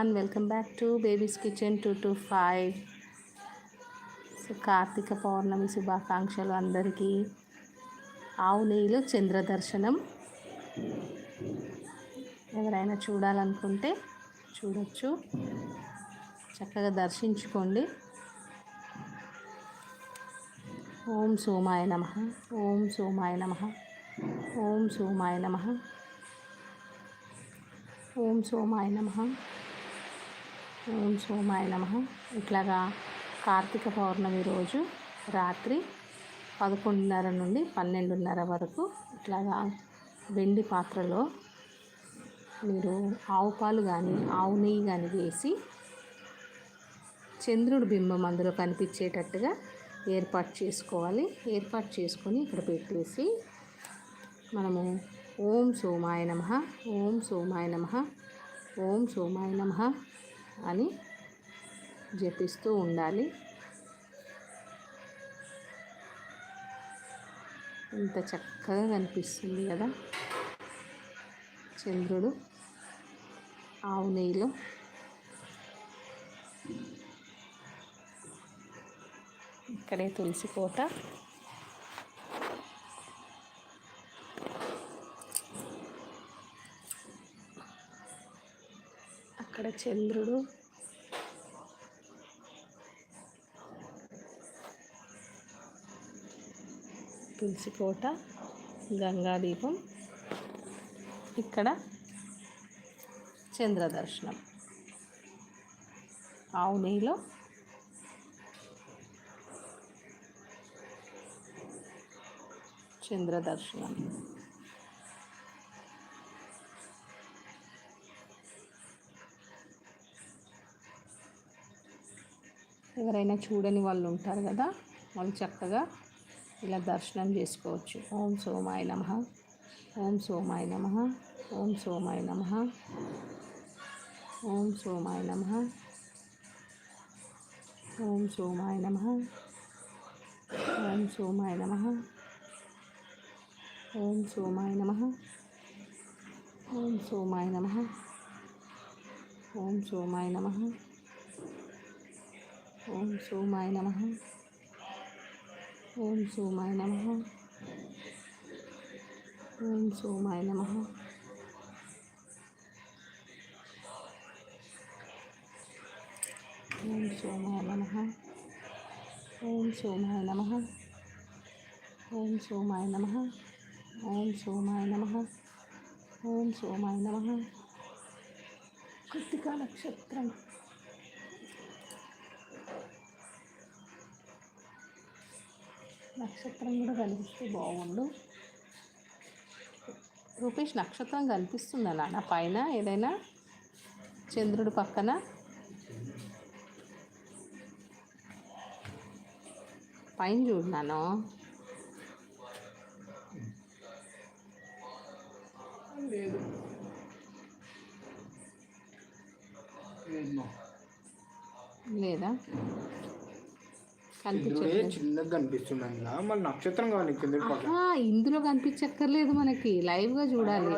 And welcome back to baby's kitchen two to five so Karthika Pournami శుభాకాంక్షలు అందరికీ. ఆవు నెయ్యిలో చంద్రదర్శనం. ఎవరైనా చూడాలనుకుంటే చూడొచ్చు. చక్కగా దర్శించుకోండి. ఓం సోమాయ నమ. ఓం సోమాయ నమ. ఓం సోమాయ నమ. ఓం సోమాయ నమ. ఓం సోమాయ నమ. ఇట్లాగా కార్తీక పౌర్ణమి రోజు రాత్రి పదకొండున్నర నుండి పన్నెండున్నర వరకు ఇట్లాగా వెండి పాత్రలో మీరు ఆవు పాలు కానీ ఆవు నెయ్యి కానీ వేసి చంద్రుడి బింబం అందులో కనిపించేటట్టుగా ఏర్పాటు చేసుకోవాలి. ఏర్పాటు చేసుకొని ఇక్కడ పెట్టేసి మనము ఓం సోమాయ నమ. ఓం సోమాయ నమ. ఓం సోమాయ నమ. అని జపిస్తూ ఉండాలి. ఇంత చక్కగా కనిపిస్తుంది కదా! చంద్రుడు ఆవు నెయ్యిలో ఇక్కడే తులసి కోట. అక్కడ చంద్రుడు తులసికోట గంగాదీపం ఇక్కడ చంద్రదర్శనం ఆవునేలో చంద్రదర్శనం ఎవరైనా చూడని వాళ్ళు ఉంటారు కదా వాళ్ళు చక్కగా ఇలా దర్శనం చేసుకోవచ్చు ఓం సోమాయ నమ ఓం సోమాయ నమ ఓం సోమాయ నమ ఓం సోమాయ నమ ఓం సోమాయ నమ ఓం సోమాయ నమ ఓం సోమాయ నమ ఓం సోమాయ నమ ఓం సోమాయ నమ ఓం సోమాయ నమ ఓం సోమాయ నమ ఓం సోమాయ నమ ఓం సోమాయ నమ ఓం సోమాయ నమ ఓం సోమాయ నమ ఓం సోమాయ నమ ఓం సోమాయ నమ కృతికా నక్షత్రం నక్షత్రం కూడా కనిపిస్తే బాగుండు. రూపేష్ నక్షత్రం కనిపిస్తుందా నాన్న? పైన ఏదైనా? చంద్రుడి పక్కన? పైన చూడన్నాను లేదు? చిన్నగా కనిపిస్తుంది మళ్ళీ నక్షత్రం కావాలి ఆహా, ఇందులో కనిపించక్కర్లేదు మనకి. లైవ్గా చూడాలి.